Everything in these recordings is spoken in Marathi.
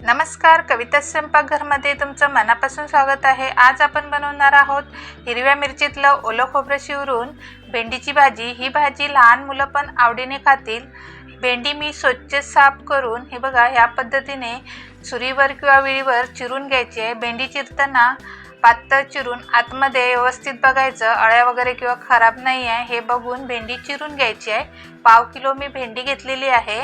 नमस्कार कविता स्वयंपाकघरमध्ये तुमचं मनापासून स्वागत आहे. आज आपण बनवणार आहोत हिरव्या मिरचीतलं ओलं खोबरं शिवरून भेंडीची भाजी. ही भाजी लहान मुलं पण आवडीने खातील. भेंडी मी स्वच्छ साफ करून हे बघा ह्या पद्धतीने सुरीवर किंवा विळीवर चिरून घ्यायची आहे. भेंडी चिरताना पातळ चिरून आतमध्ये व्यवस्थित बघायचं. अळ्या वगैरे किंवा खराब नाही आहे हे बघून भेंडी चिरून घ्यायची आहे. पाव किलो मी भेंडी घेतलेली आहे.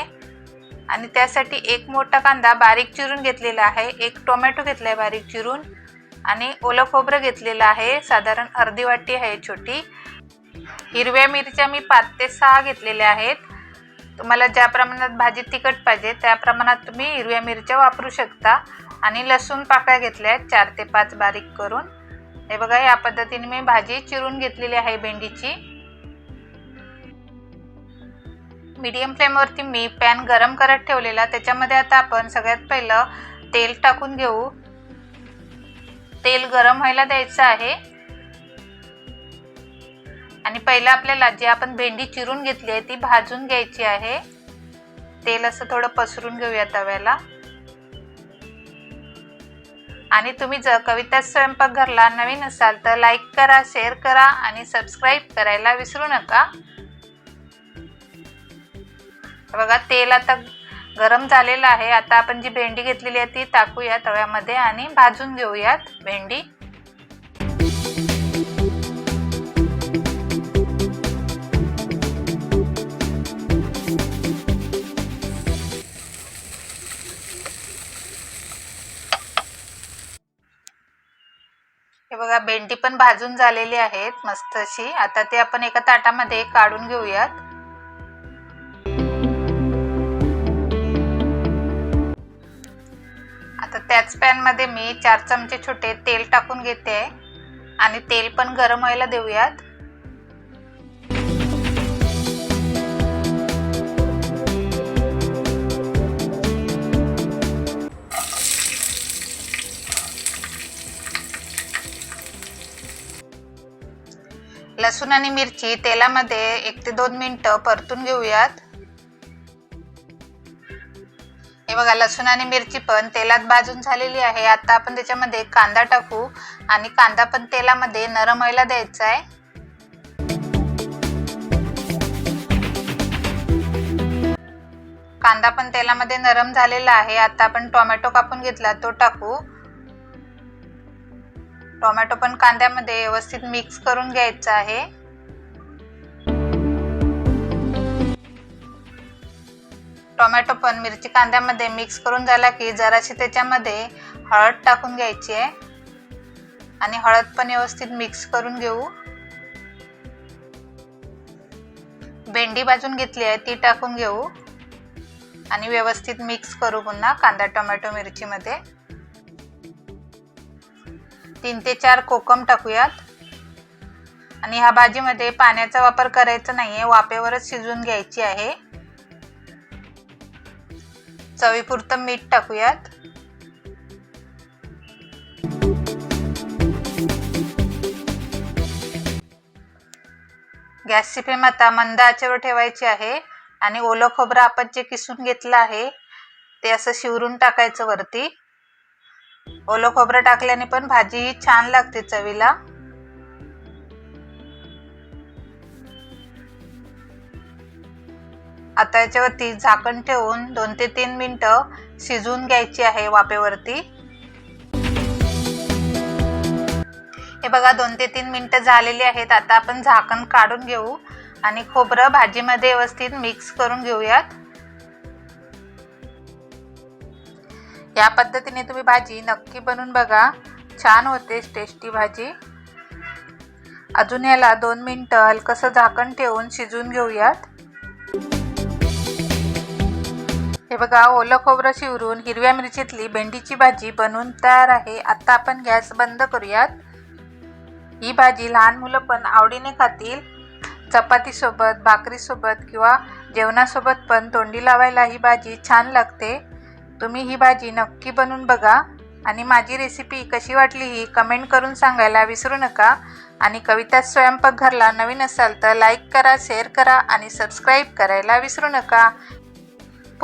आणि त्यासाठी एक मोठा कांदा बारीक चिरून घेतलेला आहे. एक टोमॅटो घेतला आहे बारीक चिरून आणि ओलं खोबरं घेतलेलं आहे. साधारण अर्धी वाटी आहे छोटी. हिरव्या मिरच्या मी पाच ते सहा घेतलेल्या आहेत. तुम्हाला ज्या प्रमाणात भाजी तिखट पाहिजे त्या प्रमाणात तुम्ही हिरव्या मिरच्या वापरू शकता. आणि लसूण पाकळ्या घेतल्या आहेत चार ते पाच बारीक करून. हे बघा या पद्धतीने मी भाजी चिरून घेतलेली आहे भेंडीची. मीडियम फ्लेमवरती मी पॅन गरम करत ठेवलेला. त्याच्यामध्ये आता आपण सगळ्यात पहिलं तेल टाकून घेऊ. तेल गरम व्हायला द्यायचं आहे. आणि पहिलं आपल्याला जी आपण भेंडी चिरून घेतली आहे ती भाजून घ्यायची आहे. तेल असं थोडं पसरून घेऊया तव्याला. आणि तुम्ही जर कविता स्वयंपाकघरला नवीन असाल तर लाईक करा शेअर करा आणि सबस्क्राईब करायला विसरू नका. बघा तेल आता गरम झालेलं आहे. आता आपण जी भेंडी घेतलेली आहे ती टाकूया तव्यामध्ये आणि भाजून घेऊयात भेंडी. हे बघा भेंडी पण भाजून झालेली आहेत मस्त अशी आता ते आपण एका ताटामध्ये काढून घेऊयात. त्याच पॅनमध्ये मी चार चमचे छोटे तेल टाकून घेते. आणि तेल पण गरम व्हायला देऊयात. लसूण आणि मिरची तेलामध्ये एक ते दोन मिनटं परतून घेऊयात. हे बघा लसूण आणि मिरची पण तेलात भाजून झालेली आहे. आता आपण त्याच्यामध्ये कांदा टाकू आणि कांदा पण तेलामध्ये नरम व्हायला द्यायचा आहे. कांदा पण तेलामध्ये नरम झालेला आहे. आता आपण टोमॅटो कापून घेतला तो टाकू. टोमॅटो पण कांद्यामध्ये व्यवस्थित मिक्स करून घ्यायचा आहे. टोमॅटो पण मिरची कांद्यामध्ये मिक्स करून झाला की जराशी त्याच्यामध्ये हळद टाकून घ्यायची आहे. आणि हळद पण व्यवस्थित मिक्स करून घेऊ. भेंडी भाजून घेतली आहे ती टाकून घेऊ. आणि व्यवस्थित मिक्स करू पुन्हा कांदा टोमॅटो मिरचीमध्ये. तीन ते चार कोकम टाकूयात. आणि ह्या भाजीमध्ये पाण्याचा वापर करायचा नाही आहे वाफेवरच शिजवून घ्यायची आहे. चवीपुरतं मीठ टाकूयात. गॅसची फ्लेम आता मंद आचेवर ठेवायची आहे आणि ओलं खोबरं आपण जे किसून घेतलं आहे ते असं शिवरून टाकायचं वरती. ओलं खोबरं टाकल्याने पण भाजी छान लागते चवीला. आता याच्यावरती झाकण ठेवून दोन ते तीन मिनटं शिजवून घ्यायची आहे वाफेवरती. हे बघा दोन ते तीन मिनटं झालेली आहेत. आता आपण झाकण काढून घेऊ आणि खोबरं भाजीमध्ये व्यवस्थित मिक्स करून घेऊयात. या पद्धतीने तुम्ही भाजी नक्की बनवून बघा. छान होते टेस्टी भाजी. अजून याला दोन मिनटं हलकंसं झाकण ठेवून शिजून घेऊयात. हे बघा ओलं खोबरं शिवरून हिरव्या मिरचीतली भेंडीची भाजी बनवून तयार आहे. आता आपण गॅस बंद करूयात. ही भाजी लहान मुलं पण आवडीने खातील. चपातीसोबत भाकरीसोबत किंवा जेवणासोबत पण तोंडी लावायला ही भाजी छान लागते. तुम्ही ही भाजी नक्की बनवून बघा. आणि माझी रेसिपी कशी वाटली ही कमेंट करून सांगायला विसरू नका. आणि कविता स्वयंपाकघरला नवीन असाल तर लाईक करा शेअर करा आणि सबस्क्राईब करायला विसरू नका.